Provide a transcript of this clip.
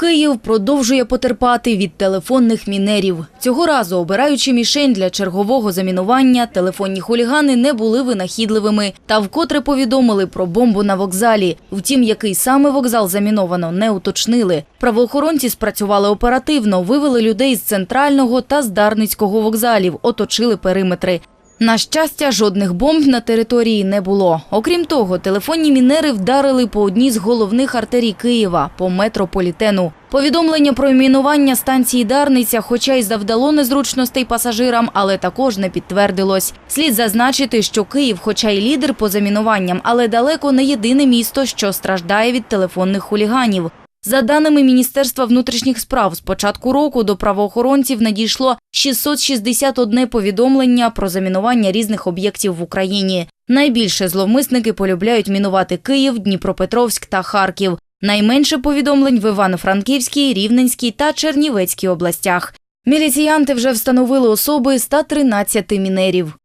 Київ продовжує потерпати від телефонних мінерів. Цього разу, обираючи мішень для чергового замінування, телефонні хулігани не були винахідливими та вкотре повідомили про бомбу на вокзалі. Втім, який саме вокзал заміновано, не уточнили. Правоохоронці спрацювали оперативно, вивели людей з центрального та з Дарницького вокзалів, оточили периметри. На щастя, жодних бомб на території не було. Окрім того, телефонні мінери вдарили по одній з головних артерій Києва – по метрополітену. Повідомлення про мінування станції Дарниця, хоча й завдало незручностей пасажирам, але також не підтвердилось. Слід зазначити, що Київ, хоча й лідер по замінуванням, але далеко не єдине місто, що страждає від телефонних хуліганів. За даними Міністерства внутрішніх справ, з початку року до правоохоронців надійшло 661 повідомлення про замінування різних об'єктів в Україні. Найбільше зловмисники полюбляють мінувати Київ, Дніпропетровськ та Харків. Найменше повідомлень в Івано-Франківській, Рівненській та Чернівецькій областях. Міліціянти вже встановили особи 113 мінерів.